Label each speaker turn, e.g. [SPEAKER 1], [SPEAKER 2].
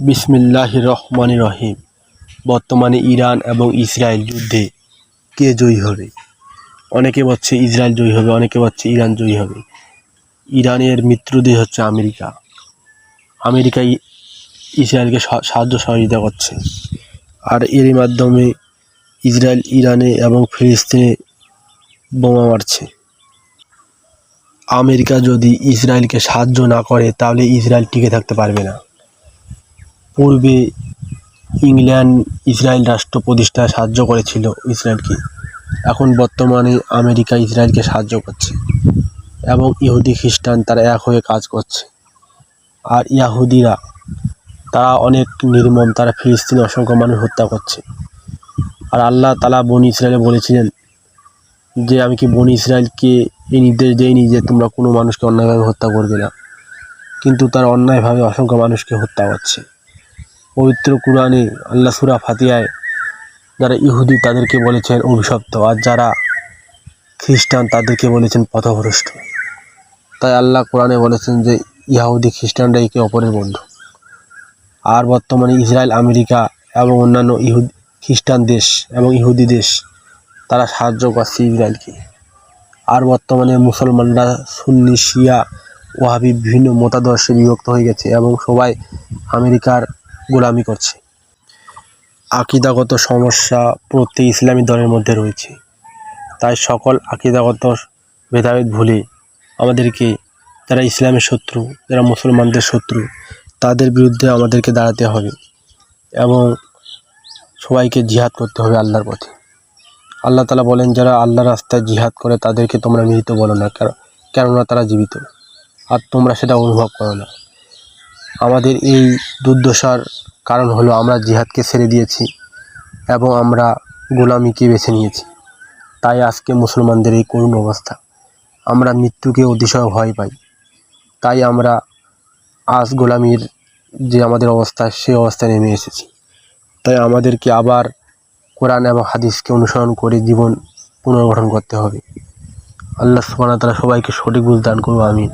[SPEAKER 1] বিসমিল্লাহ রহমান রহিম বর্তমানে ইরান এবং ইসরায়েল যুদ্ধে কে জয়ী হবে? অনেকে বলছে ইসরায়েল জয়ী হবে, অনেকে বলছে ইরান জয়ী হবে। ইরানের মিত্রদেশ হচ্ছে আমেরিকা। আমেরিকা ইসরায়েলকে সাহায্য সহযোগিতা করছে। আর এরই মাধ্যমে ইসরায়েল ইরানে এবং ফিলিস্তিনে বোমা মারছে। আমেরিকা যদি ইসরায়েলকে সাহায্য না করে, তাহলে ইসরায়েল টিকে থাকতে পারবে না। পূর্বে ইংল্যান্ড, ইসরায়েল রাষ্ট্র প্রতিষ্ঠায় সাহায্য করেছিল ইসরায়েলকে। এখন বর্তমানে আমেরিকা ইসরায়েলকে সাহায্য করছে এবং ইহুদি খ্রিস্টান তারা এক হয়ে কাজ করছে। আর ইয়াহুদিরা, তারা অনেক নির্মম, তারা ফিলিস্তিনে অসংখ্য মানুষ হত্যা করছে। আর আল্লাহ তালা বনি ইসরায়েলে বলেছিলেন যে, আমি কি বনি ইসরায়েলকে এই নির্দেশ দেইনি যে, তোমরা কোনো মানুষকে অন্যায়ভাবে হত্যা করবে না? কিন্তু তারা অন্যায়ভাবে অসংখ্য মানুষকে হত্যা করছে। পবিত্র কোরআনে আল্লাহ সুরা ফাতিয়ায় যারা ইহুদি তাদেরকে বলেছেন অভিশপ্ত আর যারা খ্রিস্টান তাদেরকে বলেছেন পথভ্রষ্ট। তাই আল্লাহ কোরআনে বলেছেন যে, ইহুদি খ্রিস্টানরা একে অপরের বন্ধু। আর বর্তমানে ইসরায়েল, আমেরিকা এবং অন্যান্য ইহুদ, খ্রিস্টান দেশ এবং ইহুদি দেশ, তারা সাহায্য করছে ইসরায়েলকে। আর বর্তমানে মুসলমানরা সুন্নি, শিয়া, ওয়াহাবি বিভিন্ন মতাদর্শে বিভক্ত হয়ে গেছে এবং সবাই আমেরিকার গোলামি করছে। আকিদাগত সমস্যা প্রত্যেক ইসলামী দলের মধ্যে রয়েছে। তাই সকল আকিদাগত ভেদাভেদ ভুলে আমাদেরকে যারা ইসলামের শত্রু, যারা মুসলমানদের শত্রু, তাদের বিরুদ্ধে আমাদেরকে দাঁড়াতে হবে এবং সবাইকে জিহাদ করতে হবে আল্লাহর পথে। আল্লাহ তালা বলেন, যারা আল্লাহ রাস্তায় জিহাদ করে তাদেরকে তোমরা মৃত বলো না কেননা তারা জীবিত। আর তোমরা সেটা অনুভব করো না। আমাদের এই দুর্দশার কারণ হলো আমরা জিহাদকে ছেড়ে দিয়েছি এবং আমরা গোলামিকে বেছে নিয়েছি। তাই আজকে মুসলমানদের এই করুণ অবস্থা। আমরা মৃত্যুকে অতিশয় ভয় পাই। তাই আমরা আজ গোলামির যে আমাদের অবস্থা সেই অবস্থায় নেমে এসেছি। তাই আমাদেরকে আবার কোরআন এবং হাদিসকে অনুসরণ করে জীবন পুনর্গঠন করতে হবে। আল্লাহ ওয়া তাআলা সবাইকে সঠিক বুঝ দান করব আমিন।